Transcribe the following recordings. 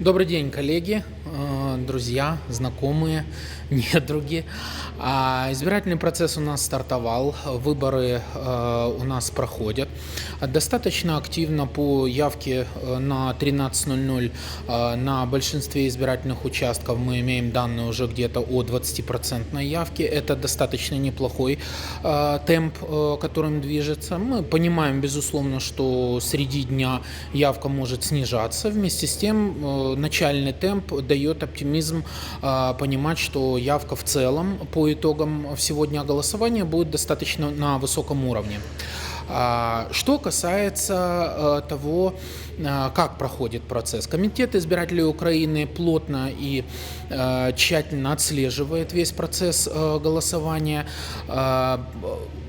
Добрый день, коллеги, э, друзья, знакомые, недруги. А, Избирательный процесс у нас стартовал, выборы э, у нас проходят. Достаточно активно по явке э, на 13.00 э, на большинстве избирательных участков мы имеем данные уже где-то о 20% явке. Это достаточно неплохой э, темп, которым движется. Мы понимаем, безусловно, что среди дня явка может снижаться. Вместе с тем, начальный темп дает оптимизм понимать, что явка в целом по итогам всего дня голосования будет достаточно на высоком уровне. А, Что касается э, того, э, как проходит процесс. Комитет избирателей Украины плотно и э, тщательно отслеживает весь процесс голосования.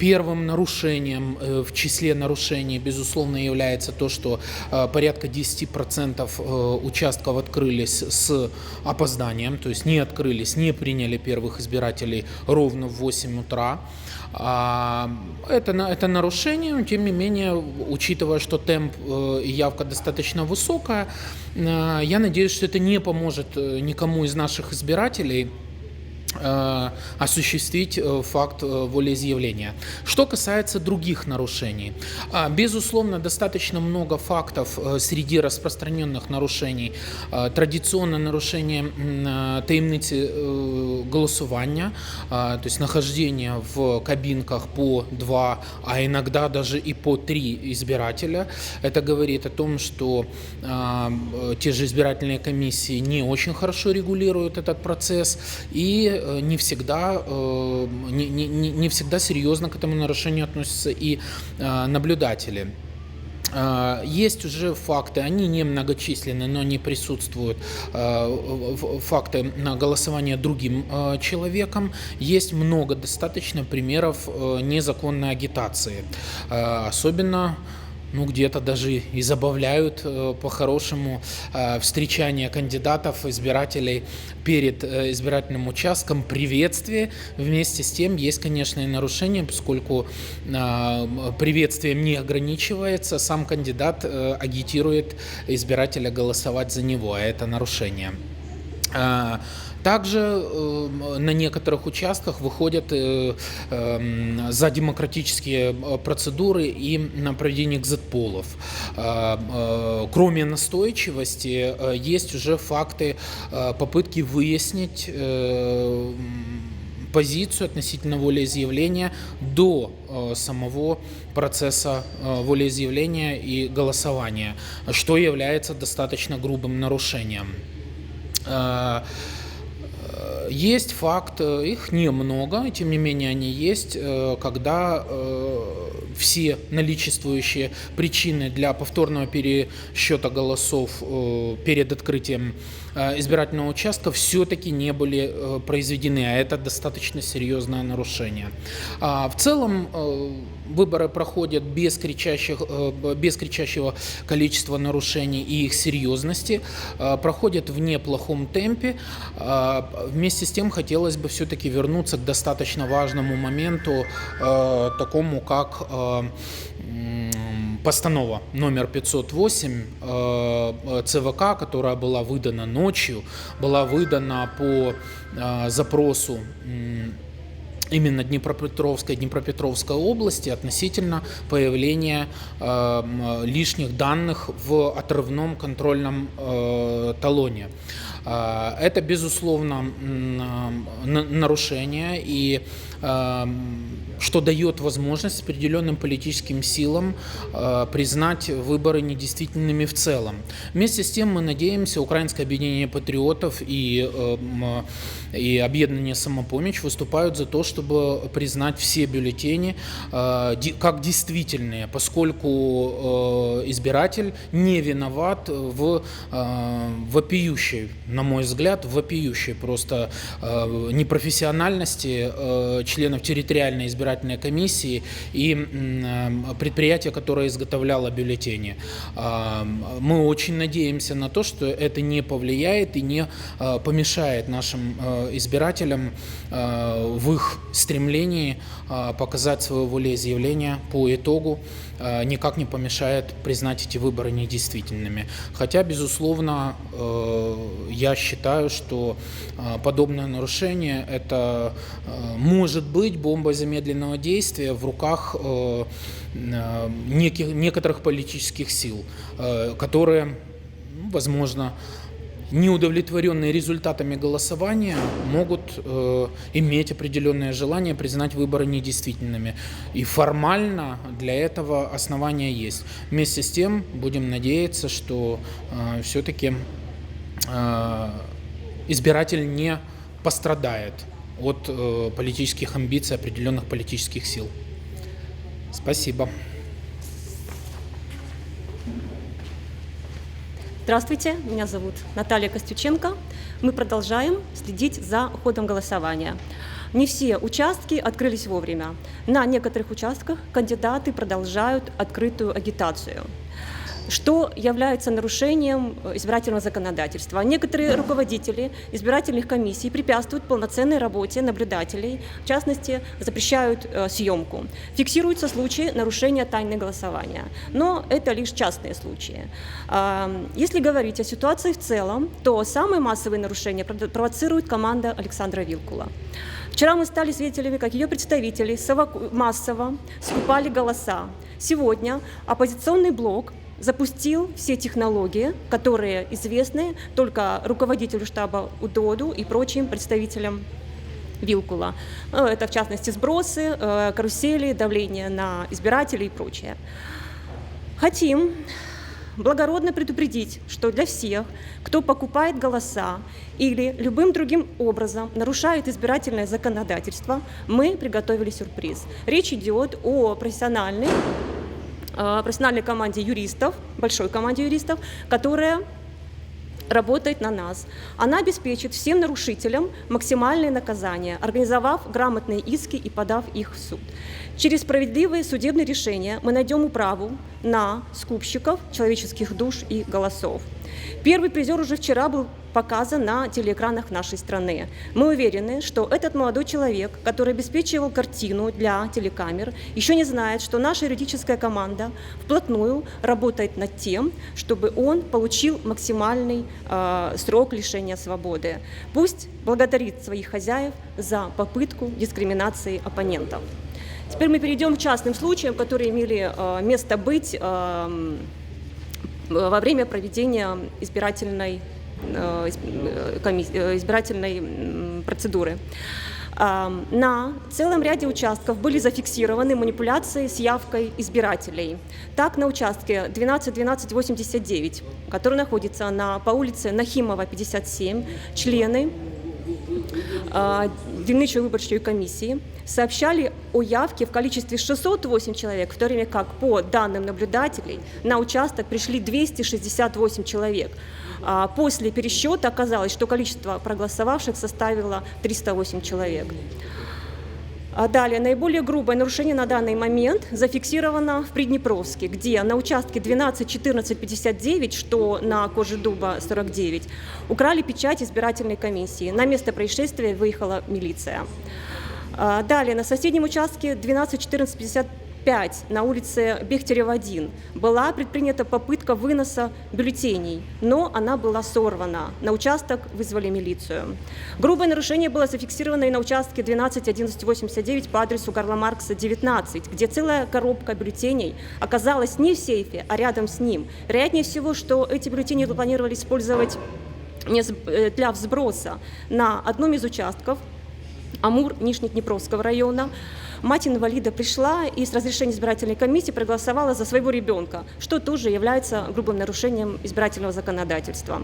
Первым нарушением э, в числе нарушений, безусловно, является то, что э, порядка 10% э, участков открылись с опозданием, то есть не открылись, не приняли первых избирателей ровно в 8 утра. А, Это, это нарушение, тем не менее, учитывая, что темп и явка достаточно высокая, я надеюсь, что это не поможет никому из наших избирателей осуществить э, факт э, волеизъявления. Что касается других нарушений, а, безусловно, достаточно много фактов э, среди распространенных нарушений. А, Традиционно нарушение э, таємниці э, голосування, а, то есть нахождение в кабинках по два, а иногда даже и по три избирателя. Это говорит о том, что э, те же избирательные комиссии не очень хорошо регулируют этот процесс и э, не всегда, э, не, не- не- не всегда серьезно к этому нарушению относятся и э, наблюдатели. Есть уже факты, они не многочисленны, но они присутствуют, факты на голосование другим человеком. Есть много достаточно примеров э, незаконной агитации. Особенно ну, где-то даже и забавляют э, по-хорошему э, встречание кандидатов, избирателей перед э, избирательным участком, приветствие. Вместе с тем есть, конечно, и нарушения, поскольку э, приветствием не ограничивается, сам кандидат э, агитирует избирателя голосовать за него, а это нарушение. А, Также э, на некоторых участках выходят э, эм, за демократические э, процедуры и на проведение экзит-полов. А, э, Кроме настойчивости, э, есть уже факты э, попытки выяснить э, позицию относительно волеизъявления до э, самого процесса э, волеизъявления и голосования, что является достаточно грубым нарушением. Э, э, Есть факт, э, их немного, тем не менее они есть, э, когда все наличествующие причины для повторного пересчета голосов перед открытием избирательного участка все-таки не были произведены, а это достаточно серьезное нарушение. А, В целом выборы проходят без, кричащих, э, без кричащего количества нарушений и их серьезности, э, проходят в неплохом темпе. А, Вместе с тем хотелось бы все-таки вернуться к достаточно важному моменту, э, такому как э, постанова номер 508 э, ЦВК, которая была выдана ночью, была выдана по э, запросу именно Днепропетровской, Днепропетровской области относительно появления э, лишних данных в отрывном контрольном э, талоне. Э, Это, безусловно, нарушение, и э, что дает возможность определенным политическим силам э, признать выборы недействительными в целом. Вместе с тем мы надеемся, Украинское объединение патриотов и, и объединение «Самопомощь» выступают за то, чтобы признать все бюллетени как действительные, поскольку избиратель не виноват в вопиющей, на мой взгляд, вопиющей просто э, непрофессиональности э, членов территориальной избирательной комиссии и э, предприятия, которое изготовляло бюллетени. А, Мы очень надеемся на то, что это не повлияет и не э, помешает нашим э, избирателям э, в их стремлении э, показать свое волеизъявление по итогу э, никак не помешает признать эти выборы недействительными. Хотя, безусловно, э, я считаю, что э, подобное нарушение это э, может быть бомбой замедленного действия в руках э, э, неких, некоторых политических сил, э, которые, ну, возможно, неудовлетворенные результатами голосования могут э, иметь определенное желание признать выборы недействительными. И формально для этого основания есть. Вместе с тем будем надеяться, что э, все-таки избиратель не пострадает от э, политических амбиций определенных политических сил. Спасибо. Здравствуйте, меня зовут Наталья Костюченко. Мы продолжаем следить за ходом голосования. Не все участки открылись вовремя. На некоторых участках кандидаты продолжают открытую агитацию что является нарушением избирательного законодательства. Некоторые руководители избирательных комиссий препятствуют полноценной работе наблюдателей, в частности, запрещают э, съемку. Фиксируются случаи нарушения тайны голосования, но это лишь частные случаи. Э, если говорить о ситуации в целом, то самые массовые нарушения провоцирует команда Александра Вилкула. Вчера мы стали свидетелями, как ее представители массово скупали голоса. Сегодня оппозиционный блок запустил все технологии, которые известны только руководителю штаба УДОДу и прочим представителям Вилкула. Ну, это, в частности, сбросы, э, карусели, давление на избирателей и прочее. Хотим благородно предупредить, что для всех, кто покупает голоса или любым другим образом нарушает избирательное законодательство, мы приготовили сюрприз. Речь идет о профессиональной Э, профессиональной команде юристов, большой команде юристов, которая работает на нас. Она обеспечит всем нарушителям максимальные наказания, организовав грамотные иски и подав их в суд. Через справедливые судебные решения мы найдем управу на скупщиков человеческих душ и голосов. Первый призер уже вчера был показан на телеэкранах нашей страны. Мы уверены, что этот молодой человек, который обеспечивал картину для телекамер, еще не знает, что наша юридическая команда вплотную работает над тем, чтобы он получил максимальный э, срок лишения свободы. Пусть благодарит своих хозяев за попытку дискриминации оппонентов. Теперь мы перейдем к частным случаям, которые имели э, место быть э, во время проведения избирательной, избирательной процедуры. На целом ряде участков были зафиксированы манипуляции с явкой избирателей. Так, на участке 12-12-89, который находится на, по улице Нахимова, 57, члены дільничої виборчої комісії сообщали о явке в количестве 608 человек, в то время как по данным наблюдателей на участок пришли 268 человек. После пересчета оказалось, что количество проголосовавших составило 308 человек. А далее, наиболее грубое нарушение на данный момент зафиксировано в Приднепровске, где на участке 12, 14, 59, что на коже дуба 49, украли печать избирательной комиссии. На место происшествия выехала милиция. А далее, на соседнем участке 12, 14, 55 5 на улице Бехтерева-1 была предпринята попытка выноса бюллетеней, но она была сорвана. На участок вызвали милицию. Грубое нарушение было зафиксировано и на участке 12 1189 по адресу Карла Маркса 19, где целая коробка бюллетеней оказалась не в сейфе, а рядом с ним. Вероятнее всего, что эти бюллетени планировали использовать э, для взброса на одном из участков Амур Нижнеднепровского района. Мать инвалида пришла и с разрешения избирательной комиссии проголосовала за своего ребенка, что тоже является грубым нарушением избирательного законодательства.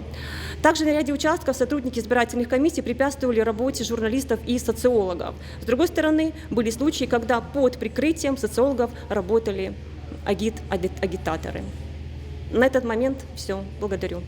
Также на ряде участков сотрудники избирательных комиссий препятствовали работе журналистов и социологов. С другой стороны, были случаи, когда под прикрытием социологов работали агит-агитаторы. На этот момент все. Благодарю.